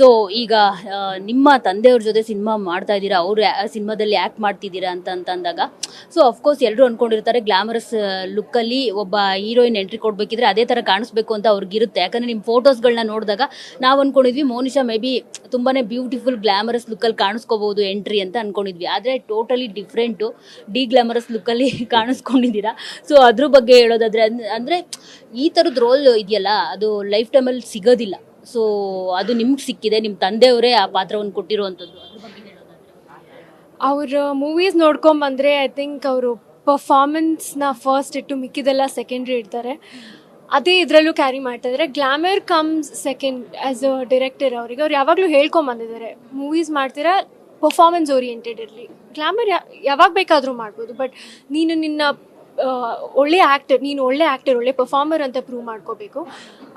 So ಈಗ ನಿಮ್ಮ ತಂದೆಯವ್ರ ಜೊತೆ ಸಿನಿಮಾ ಮಾಡ್ತಾ ಇದ್ದೀರಾ? ಅವರು ಸಿನಿಮಾದಲ್ಲಿ ಆ್ಯಕ್ಟ್ ಮಾಡ್ತಿದ್ದೀರಾ ಅಂತ ಅಂತ ಅಂದಾಗ ಸೊ ಅಫ್ಕೋರ್ಸ್ ಎಲ್ಲರೂ ಅಂದ್ಕೊಂಡಿರ್ತಾರೆ ಗ್ಲಾಮರಸ್ ಲುಕ್ಕಲ್ಲಿ ಒಬ್ಬ ಹೀರೋಯಿನ್ ಎಂಟ್ರಿ ಕೊಡಬೇಕಿದ್ರೆ ಅದೇ ಥರ ಕಾಣಿಸ್ಬೇಕು ಅಂತ ಅವ್ರಿಗಿರುತ್ತೆ. ಯಾಕಂದರೆ ನಿಮ್ಮ ಫೋಟೋಸ್ಗಳನ್ನ ನೋಡಿದಾಗ ನಾವು ಅಂದ್ಕೊಂಡಿದ್ವಿ ಮೋನಿಶಾ ಮೇ ಬಿ ತುಂಬಾ ಬ್ಯೂಟಿಫುಲ್ ಗ್ಲಾಮರಸ್ ಲುಕ್ಕಲ್ಲಿ ಕಾಣಿಸ್ಕೋಬೋದು ಎಂಟ್ರಿ ಅಂತ ಅನ್ಕೊಂಡಿದ್ವಿ. ಆದರೆ ಟೋಟಲಿ ಡಿಫ್ರೆಂಟು ಡಿ ಗ್ಲಾಮರಸ್ ಲುಕ್ಕಲ್ಲಿ ಕಾಣಿಸ್ಕೊಂಡಿದ್ದೀರಾ? ಸೊ ಅದ್ರ ಬಗ್ಗೆ ಹೇಳೋದಾದ್ರೆ ಅಂದರೆ ಈ ಥರದ ರೋಲ್ ಇದೆಯಲ್ಲ, ಅದು ಲೈಫ್ ಟೈಮಲ್ಲಿ ಸಿಗೋದಿಲ್ಲ. ಸೊ ಅದು ನಿಮ್ಗೆ ಸಿಕ್ಕಿದೆ ನಿಮ್ಮ ತಂದೆಯವರೇ ಆ ಪಾತ್ರವನ್ನು ಕೊಟ್ಟಿರುವಂಥದ್ದು ಬಗ್ಗೆ ಹೇಳೋದಾದ್ರೆ. ಅವ್ರ ಮೂವೀಸ್ ನೋಡ್ಕೊಂಬಂದರೆ ಐ ಥಿಂಕ್ ಅವರು ಪರ್ಫಾರ್ಮೆನ್ಸ್ನ ಫಸ್ಟ್ ಇಟ್ಟು ಮಿಕ್ಕಿದೆಲ್ಲ ಸೆಕೆಂಡ್ರಿ ಇಡ್ತಾರೆ. ಅದೇ ಇದರಲ್ಲೂ ಕ್ಯಾರಿ ಮಾಡ್ತಾ ಇದ್ದಾರೆ glamour comes second as a director ಅವರಿಗೆ. ಅವ್ರು ಯಾವಾಗಲೂ ಹೇಳ್ಕೊಂಬಂದಿದ್ದಾರೆ ಮೂವೀಸ್ ಮಾಡ್ತೀರಾ ಪರ್ಫಾರ್ಮೆನ್ಸ್ ಓರಿಯೆಂಟೆಡ್ ಇರಲಿ. ಗ್ಲಾಮರ್ ಯಾವಾಗ ಬೇಕಾದರೂ ಮಾಡ್ಬೋದು ಬಟ್ ನೀನು ನಿನ್ನ ಒಳ್ಳೆ ಆ್ಯಕ್ಟರ್ ನೀನು ಒಳ್ಳೆ ಆ್ಯಕ್ಟರ್ ಒಳ್ಳೆ ಪರ್ಫಾರ್ಮರ್ ಅಂತ ಪ್ರೂವ್ ಮಾಡ್ಕೋಬೇಕು.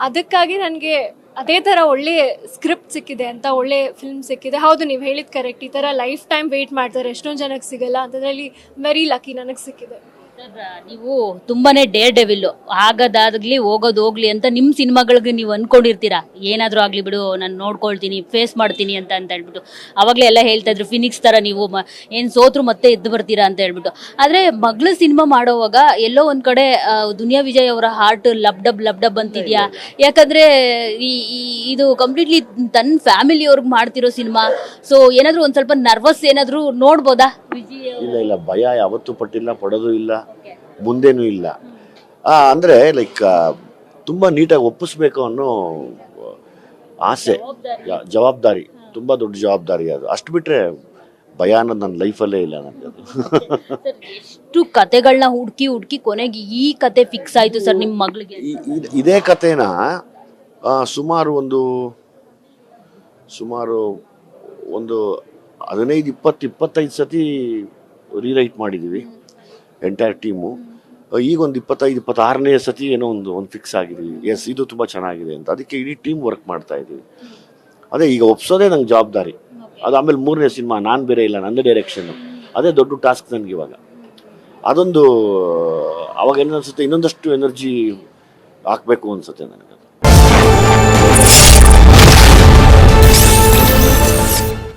ಅದಕ್ಕಾಗಿ ನನಗೆ ಅದೇ ಥರ ಒಳ್ಳೆ ಸ್ಕ್ರಿಪ್ಟ್ ಸಿಕ್ಕಿದೆ ಅಂತ, ಒಳ್ಳೆ ಫಿಲ್ಮ್ ಸಿಕ್ಕಿದೆ. ಹೌದು, ನೀವು ಹೇಳಿದ ಕರೆಕ್ಟ್ ಈ ಥರ ಲೈಫ್ ಟೈಮ್ ವೇಟ್ ಮಾಡ್ತಾರೆ. ಎಷ್ಟೊಂದು ಜನಕ್ಕೆ ಸಿಗಲ್ಲ ಅಂತದ್ರಲ್ಲಿ ವೆರಿ ಲಕ್ಕಿ ನನಗೆ ಸಿಕ್ಕಿದೆ. ನೀವು ತುಂಬಾನೇ ಡೇರ್ ಡೆವಿಲ್ ಆಗದಾಗ್ಲಿ ಹೋಗೋದು ಹೋಗ್ಲಿ ಅಂತ ನಿಮ್ ಸಿನಿಮಾಗಳಿಗೆ ನೀವು ಅನ್ಕೊಂಡಿರ್ತೀರಾ? ಏನಾದ್ರೂ ಆಗ್ಲಿ ಬಿಡು ನಾನು ನೋಡ್ಕೊಳ್ತೀನಿ ಫೇಸ್ ಮಾಡ್ತೀನಿ ಅಂತ ಅಂತ ಹೇಳ್ಬಿಟ್ಟು. ಅವಾಗ್ಲೇ ಎಲ್ಲ ಹೇಳ್ತಾ ಇದ್ರು ಫಿನಿಕ್ಸ್ ತರ ನೀವು ಏನು ಸೋತ್ರು ಮತ್ತೆ ಎದ್ದು ಬರ್ತೀರಾ? ಅಂತ ಹೇಳ್ಬಿಟ್ಟು. ಆದ್ರೆ ಮಗಳ ಸಿನಿಮಾ ಮಾಡೋವಾಗ ಎಲ್ಲೋ ಒಂದ್ ಕಡೆ ಆ, ದುನಿಯಾ ವಿಜಯ್ ಅವರ heart lub dub lub dub ಅಂತಿದ್ಯಾ? ಯಾಕಂದ್ರೆ ಈ ಈ- ಇದು ಕಂಪ್ಲೀಟ್ಲಿ ತನ್ನ ಫ್ಯಾಮಿಲಿ ಅವ್ರಿಗೆ ಮಾಡ್ತಿರೋ ಸಿನಿಮಾ. ಸೊ ಏನಾದರೂ ಒಂದ್ ಸ್ವಲ್ಪ ನರ್ವಸ್ ಏನಾದರೂ ನೋಡ್ಬೋದಾ? ವಿಜಯ್ ಅವ್ರು? ಇಲ್ಲ ಇಲ್ಲ ಭಯ ಯಾವತ್ತೂ ಪಟ್ಟಿಲ್ಲ ಪಡೋದು ಇಲ್ಲ. ಮುಂದೇನೂ ಇಲ್ಲ. ಅಂದರೆ ಲೈಕ್ ತುಂಬ ನೀಟಾಗಿ ಒಪ್ಪಿಸ್ಬೇಕು ಅನ್ನೋ ಆಸೆ ಜವಾಬ್ದಾರಿ ತುಂಬ ದೊಡ್ಡ ಜವಾಬ್ದಾರಿ ಅದು. ಅಷ್ಟು ಬಿಟ್ಟರೆ ಭಯ ಅನ್ನೋದು ನನ್ನ ಲೈಫಲ್ಲೇ ಇಲ್ಲ ನನಗೆ ಅದು. ಎಷ್ಟು ಕತೆಗಳನ್ನ ಹುಡುಕಿ ಹುಡುಕಿ ಕೊನೆಗೆ ಈ ಕತೆ ಫಿಕ್ಸ್ ಆಯಿತು ಸರ್ ನಿಮ್ಮ ಮಗಳಿಗೆ? ಈ- ಇದ್- ಇದೇ ಕಥೆನ ಸುಮಾರು ಒಂದು ಸುಮಾರು ಒಂದು ಹದಿನೈದು ಇಪ್ಪತ್ತು ಇಪ್ಪತ್ತೈದು ಸತಿ ರೀರೈಟ್ ಮಾಡಿದ್ದೀವಿ ಎಂಟೈರ್ ಟೀಮು ಈಗ ಒಂದು ಇಪ್ಪತ್ತೈದು ಇಪ್ಪತ್ತಾರನೇ ಸತಿ ಏನೋ ಒಂದು ಒಂದು ಫಿಕ್ಸ್ ಆಗಿದ್ದೀವಿ ಎಸ್ ಇದು ತುಂಬ ಚೆನ್ನಾಗಿದೆ ಅಂತ. ಅದಕ್ಕೆ ಇಡೀ ಟೀಮ್ ವರ್ಕ್ ಮಾಡ್ತಾ ಇದ್ದೀವಿ. ಅದೇ ಈಗ ಒಪ್ಸೋದೇ ನಂಗೆ ಜವಾಬ್ದಾರಿ. ಅದು ಆಮೇಲೆ ಮೂರನೇ ಸಿನಿಮಾ ನಾನು ಬೇರೆ ಇಲ್ಲ ನಂದೇ ಡೈರೆಕ್ಷನ್ನು ಅದೇ ದೊಡ್ಡ ಟಾಸ್ಕ್ ನನಗೆ ಇವಾಗ. ಅದೊಂದು ಅವಾಗ ಏನನ್ಸುತ್ತೆ ಅನ್ಸುತ್ತೆ ಇನ್ನೊಂದಷ್ಟು ಎನರ್ಜಿ ಹಾಕಬೇಕು ಅನ್ಸುತ್ತೆ ನನಗೆ